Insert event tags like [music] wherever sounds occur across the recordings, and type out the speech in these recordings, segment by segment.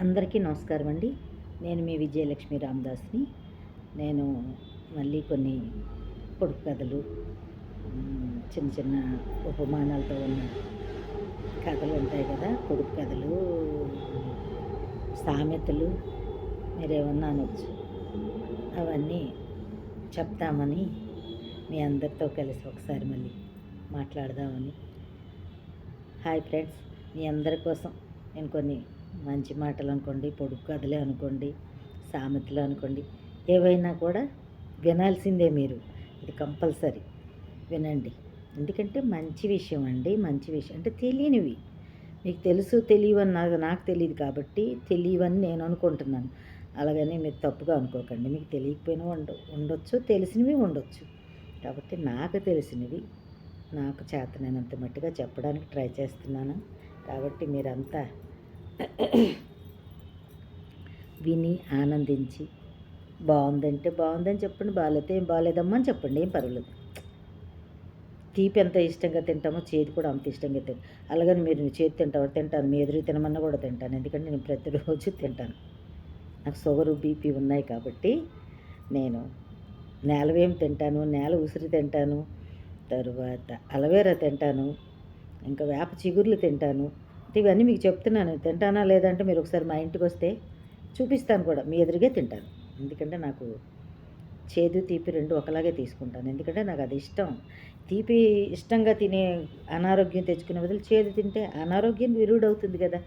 అందరికీ నమస్కారం అండి. నేను మీ విజయలక్ష్మి రామదాస్ని. నేను మళ్ళీ కొన్ని పొడుపు కథలు చిన్న చిన్న ఉపమానాలతో ఉన్న కథలు ఉంటాయి కదా పొడుపు కథలు సామెతలు మీరేమన్నా అనొచ్చు. అవన్నీ చెప్తామని మీ అందరితో కలిసి ఒకసారి మళ్ళీ మాట్లాడదామని. హాయ్ ఫ్రెండ్స్ మీ అందరి కోసం నేను కొన్ని మంచి మాటలు అనుకోండి పొడుపు కథలే అనుకోండి సామెతలు అనుకోండి ఏవైనా కూడా వినాల్సిందే మీరు. ఇది కంపల్సరీ. వినండి. ఎందుకంటే మంచి విషయం అండి మంచి విషయం అంటే తెలియనివి. మీకు తెలుసు తెలియవని నాకు నాకు తెలియదు కాబట్టి తెలియవని నేను అనుకుంటున్నాను. అలాగని మీరు తప్పుగా అనుకోకండి. మీకు తెలియకపోయినా ఉండ ఉండొచ్చు తెలిసినవి ఉండొచ్చు. కాబట్టి నాకు తెలిసినవి నాకు చేతనైనంత మట్టుగా చెప్పడానికి ట్రై చేస్తున్నాను. కాబట్టి మీరంతా విని ఆనందించి బాగుందంటే బాగుందని చెప్పండి బాగాలేతే ఏం బాగాలేదమ్మా అని చెప్పండి ఏం పర్వాలేదు. తీపి ఎంత ఇష్టంగా తింటామో చేతి కూడా అంత ఇష్టంగా తింటాం. అలాగని మీరు చేతి తింటావు? తింటాను. మీ ఎదురు తినమన్నా కూడా తింటాను. ఎందుకంటే నేను ప్రతిరోజు తింటాను. నాకు షుగరు బీపీ ఉన్నాయి కాబట్టి నేను నేలవేం తింటాను నేల ఉసిరి తింటాను తరువాత అలవేరా తింటాను ఇంకా వేప చిగుర్లు తింటాను ఇవన్నీ మీకు చెప్తున్నాను. తింటానా లేదంటే మీరు ఒకసారి మా ఇంటికి వస్తే చూపిస్తాను కూడా. మీ ఎదురుగే తింటాను. ఎందుకంటే నాకు చేదు తీపి రెండు ఒకలాగే తీసుకుంటాను. ఎందుకంటే నాకు అది ఇష్టం. తీపి ఇష్టంగా తినే అనారోగ్యం తెచ్చుకునే బదులు చేదు తింటే అనారోగ్యం విరుడవుతుంది కదా.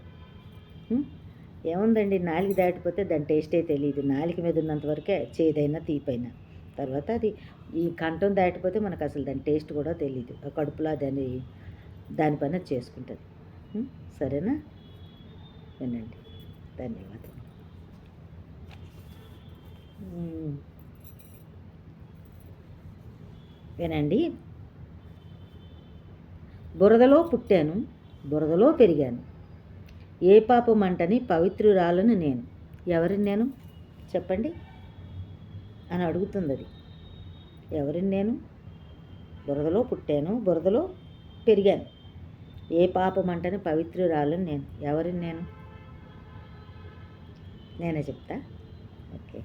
ఏముందండి? నాలుగు దాటిపోతే దాని టేస్టే తెలియదు నాలుగు మీద ఉన్నంత వరకే చేదైనా తీపైనా. తర్వాత అది ఈ కంఠం దాటిపోతే మనకు అసలు దాని టేస్ట్ కూడా తెలియదు కడుపులో దాని దానిపైన చేసుకుంటుంది. సరేనా? వినండి. ధన్యవాదాలు. వినండి. బురదలో పుట్టాను బురదలో పెరిగాను. ఏ పాపమంటని పవిత్రురాలను నేను? ఎవరిని నేను? చెప్పండి. అని అడుగుతుంది అది ఎవరిని నేను? బురదలో పుట్టాను బురదలో పెరిగాను. ఏ పాపమంటని పవిత్రురాలు నేను. ఎవరిని నేను? నేనే చెప్తా? ఓకే.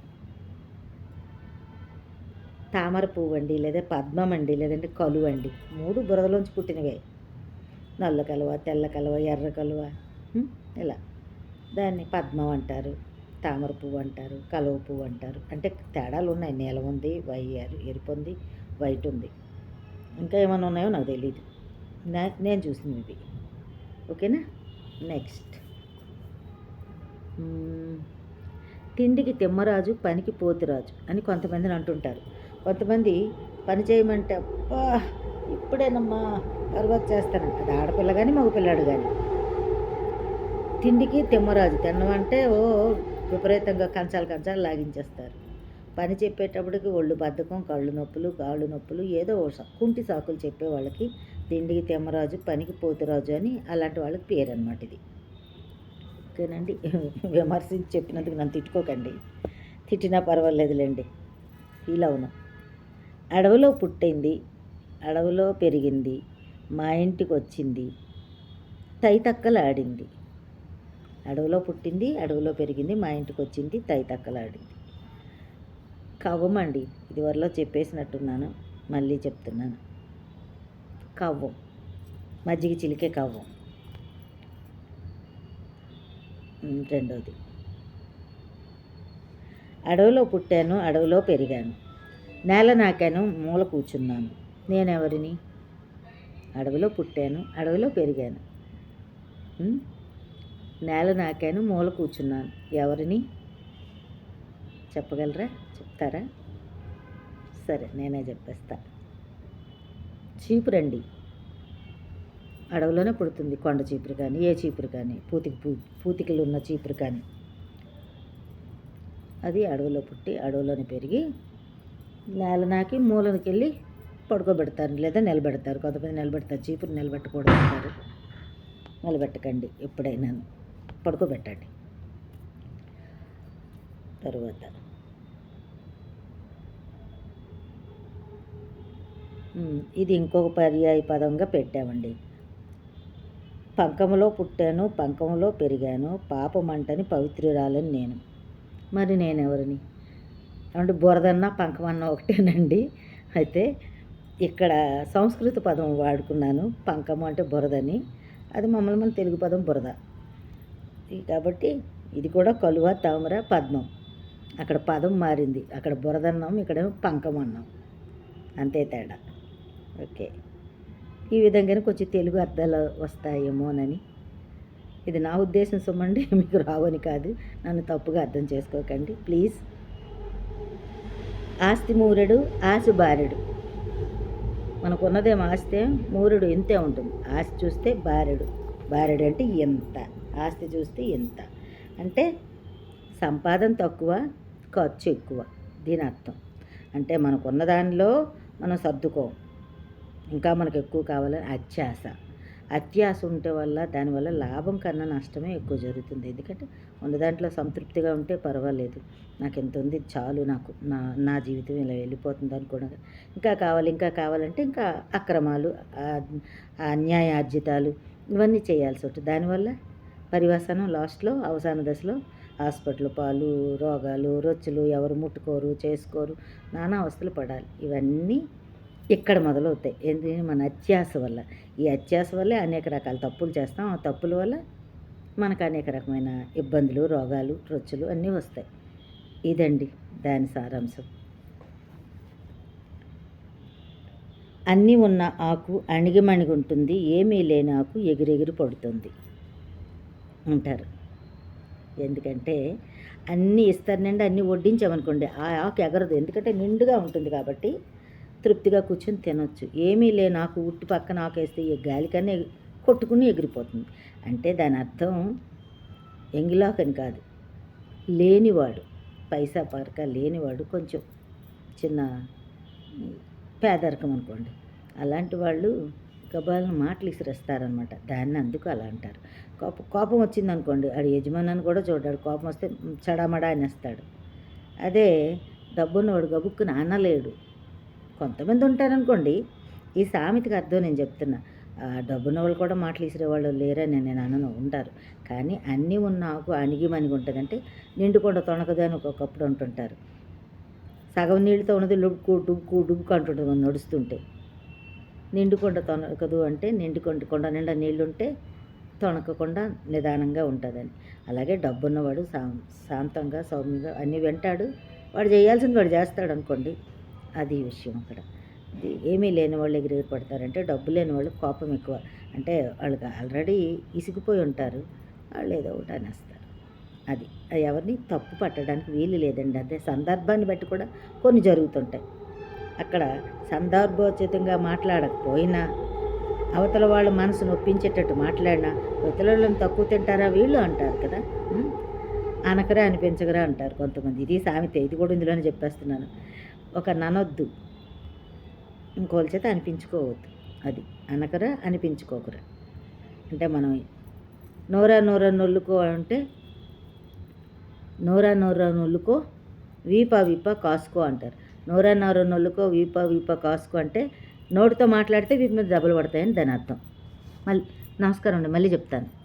తామర పువ్వు అండి లేదా పద్మం అండి లేదంటే కలువ అండి మూడు బురదలోంచి పుట్టినవే. నల్ల కలువ తెల్ల కలువ ఎర్ర కలువ ఇలా. దాన్ని పద్మం అంటారు తామర పువ్వు అంటారు కలువ పువ్వు అంటారు. అంటే తేడాలు ఉన్నాయి. నీలం ఉంది వై ఎరుపు ఉంది వైట్ ఉంది. ఇంకా ఏమైనా ఉన్నాయో నాకు తెలియదు నా నేను చూసింది ఓకేనా? నెక్స్ట్. తిండికి తిమ్మరాజు పనికి పోతురాజు అని కొంతమందిని అంటుంటారు. కొంతమంది పని చేయమంటే అబ్బా ఇప్పుడేనమ్మా తర్వాత చేస్తానంట అది ఆడపిల్ల కానీ మగపిల్లాడు కానీ తిండికి తిమ్మరాజు తినమంటే ఓ విపరీతంగా కంచాలు కంచాలు లాగించేస్తారు. పని చెప్పేటప్పటికి ఒళ్ళు బద్ధకం కళ్ళు నొప్పులు కాళ్ళు నొప్పులు ఏదో ఓ కుంటి సాకులు చెప్పే వాళ్ళకి తిండికి తెమ్మరాజు పనికి పోతురాజు అని అలాంటి వాళ్ళకి పేరు అనమాట ఇది. ఓకేనండి? విమర్శించి చెప్పినందుకు నన్ను తిట్టుకోకండి. తిట్టినా పర్వాలేదులేండి. ఫీల్ అవును. అడవిలో పుట్టింది అడవిలో పెరిగింది మా ఇంటికి వచ్చింది తైతక్కలాడింది అడవిలో పుట్టింది అడవిలో పెరిగింది మా ఇంటికి వచ్చింది తైతక్కలాడింది కవ్వమండి అండి ఇదివరలో చెప్పేసినట్టున్నాను మళ్ళీ చెప్తున్నాను. కవ్వం. మజ్జిగ చిలికే కవ్వం. రెండోది. అడవిలో పుట్టాను అడవిలో పెరిగాను. నేల నాకాను మూల కూర్చున్నాను. నేనెవరిని? అడవిలో పుట్టాను అడవిలో పెరిగాను. నేల నాకాను మూల కూర్చున్నాను. ఎవరిని? చెప్పగలరా? చెప్తారా? సరే నేనే చెప్పేస్తాను చీపురండి. అడవిలోనే పుడుతుంది కొండ చీపురు కానీ ఏ చీపురు కానీ పూతికి పూ పూతికలు ఉన్న చీపురు కానీ. అది అడవిలో పుట్టి అడవిలోనే పెరిగి నేల నాకి మూలనికి వెళ్ళి పడుకోబెడతారు లేదా నిలబెడతారు. కొంతమంది నిలబెడతారు చీపురు నిలబెట్టకూడదు అంటారు. నిలబెట్టకండి ఎప్పుడైనా పడుకోబెట్టండి. తర్వాత ఇది ఇంకొక పర్యాయ పదంగా పెట్టామండి. పంకములో పుట్టాను పంకములో పెరిగాను పాపమంటని పవిత్రురాలని నేను. మరి నేనెవరిని? అంటే బురదన్న పంకమన్న ఒకటేనండి. అయితే ఇక్కడ సంస్కృత పదం వాడుకున్నాను పంకము అంటే బురదని. అది మమ్మల్ని మన తెలుగు పదం బురద. కాబట్టి ఇది కూడా కలువ తామర పద్మం. అక్కడ పదం మారింది. అక్కడ బురదన్నాం ఇక్కడ పంకం అన్నాం అంతే తేడా. ఓకే. ఈ విధంగానే కొంచెం తెలుగు అర్థాలు వస్తాయేమోనని ఇది నా ఉద్దేశం సుమ్మండి [laughs] మీకు రావని కాదు. నన్ను తప్పుగా అర్థం చేసుకోకండి. ప్లీజ్. ఆస్తి మూరుడు ఆశ బారెడు. మనకున్నదేం ఆస్తే మూరుడు ఇంతే ఉంటుంది? ఆస్తి చూస్తే బారెడు. బారెడు అంటే ఎంత? ఆస్తి చూస్తే ఎంత? అంటే సంపాదన తక్కువ ఖర్చు ఎక్కువ. దీని అర్థం. అంటే మనకున్న దానిలో మనం సర్దుకోం. ఇంకా మనకు ఎక్కువ కావాలని అత్యాశ అత్యాశ ఉంటే వల్ల దానివల్ల లాభం కన్నా నష్టమే ఎక్కువ జరుగుతుంది. ఎందుకంటే ఉన్న దాంట్లో సంతృప్తిగా ఉంటే పర్వాలేదు. నాకు ఎంత ఉంది చాలు నాకు. నా నా జీవితం ఇలా వెళ్ళిపోతుంది అనుకోవడం ఇంకా కావాలి ఇంకా కావాలంటే ఇంకా అక్రమాలు ఆ- ఆ అన్యాయార్జితాలు ఇవన్నీ చేయాల్సి ఉంటుంది. దానివల్ల పరివాసనం లాస్ట్లో అవసాన దశలో హాస్పిటల్ పాలు రోగాలు రొచ్చులు ఎవరు ముట్టుకోరు చేసుకోరు నానా అవస్థలు పడాలి. ఇవన్నీ ఇక్కడ మొదలవుతాయి. ఎందుకంటే మన అత్యాస వల్ల. ఈ అత్యాస వల్లే అనేక రకాల తప్పులు చేస్తాం. ఆ తప్పుల వల్ల మనకు అనేక రకమైన ఇబ్బందులు రోగాలు రొచ్చులు అన్నీ వస్తాయి. ఇదండి దాని సారాంశం. అన్నీ ఉన్న ఆకు అణిగిమణిగి ఉంటుంది ఏమీ లేని ఆకు ఎగిరెగిరి పడుతుంది. అంటారు. ఎందుకంటే అన్నీ ఇస్తారు ఇస్తానండి అన్నీ వడ్డించామనుకోండి ఆ ఆకు ఎగరదు. ఎందుకంటే నిండుగా ఉంటుంది కాబట్టి తృప్తిగా కూర్చొని తినొచ్చు. ఏమీ లే నాకు ఉట్టి పక్కన ఆకేస్తే ఈ గాలికన్నా కొట్టుకుని ఎగిరిపోతుంది. అంటే దాని అర్థం ఎంగిలాకని కాదు. లేనివాడు పైసా పరక లేనివాడు కొంచెం చిన్న పేదరికం అనుకోండి. అలాంటి వాళ్ళు గబాలను మాటలు ఇసిరేస్తారనమాట దాన్ని అందుకు అలా అంటారు. కోపం కోపం వచ్చింది అనుకోండి ఆడు యజమాని కూడా చూడాడు. కోపం వస్తే ఉమ్, చడామడా అనేస్తాడు. అదే డబ్బున్నవాడు గబుక్కు అనలేడు కొంతమంది ఉంటారనుకోండి ఈ సామెతకి అర్థం నేను చెప్తున్నా. ఆ డబ్బున్న వాళ్ళు కూడా మాటలు ఇసిరేవాళ్ళు లేరని నేను అనను ఉంటారు. కానీ అన్నీ ఉన్న ఆకు అణిగి మణిగి నిండుకొండ తొణకదని అని ఒకప్పుడు అంటుంటారు. సగం నీళ్ళతో ఉన్నది లుబ్కు డుబ్కు డుబ్కు అంటుంటుంది మనం నడుస్తుంటే. నిండుకొండ తొణకదు అంటే నిండుకొండ కొండ నిండా నీళ్ళుంటే తొణకకుండా నిదానంగా ఉంటుందని. అలాగే డబ్బున్నవాడు శా శాంతంగా సౌమ్యంగా అన్నీ వింటాడు. వాడు చేయాల్సింది వాడు చేస్తాడు అనుకోండి అది విషయం అక్కడ. ఏమీ లేని వాళ్ళు ఎగిరి పడతారంటే డబ్బు లేని వాళ్ళు కోపం ఎక్కువ. అంటే వాళ్ళకి ఆల్రెడీ ఇసిగిపోయి ఉంటారు. వాళ్ళు ఏదో ఒకటి అనేస్తారు. అది. అది ఎవరిని తప్పు పట్టడానికి వీలు లేదండి. అదే సందర్భాన్ని బట్టి కూడా కొన్ని జరుగుతుంటాయి. అక్కడ సందర్భోచితంగా మాట్లాడకపోయినా అవతల వాళ్ళ మనసు నొప్పించేటట్టు మాట్లాడినా అవతల వాళ్ళని తక్కువ తింటారా వీళ్ళు అంటారు కదా. ఉం? అనకరా అనిపించగరా అంటారు కొంతమంది. ఇది సామెత. ఇది కూడా ఇందులోనే చెప్పేస్తున్నాను. ఒక ననొద్దు. ఇంకోళ్ళ చేత అనిపించుకోవద్దు. అది అనకరా అనిపించుకోకురా. అంటే మనం నోరా నోరా నొల్లుకో అంటే నోరా నోరా నొల్లుకో వీపా వీపా కాసుకో అంటారు. నోరా నోరా నొల్లుకో వీపా వీపా కాసుకో అంటే నోటితో మాట్లాడితే వీపు మీద దెబ్బలు పడతాయని దాని అర్థం. మళ్ళీ నమస్కారం అండి మళ్ళీ చెప్తాను.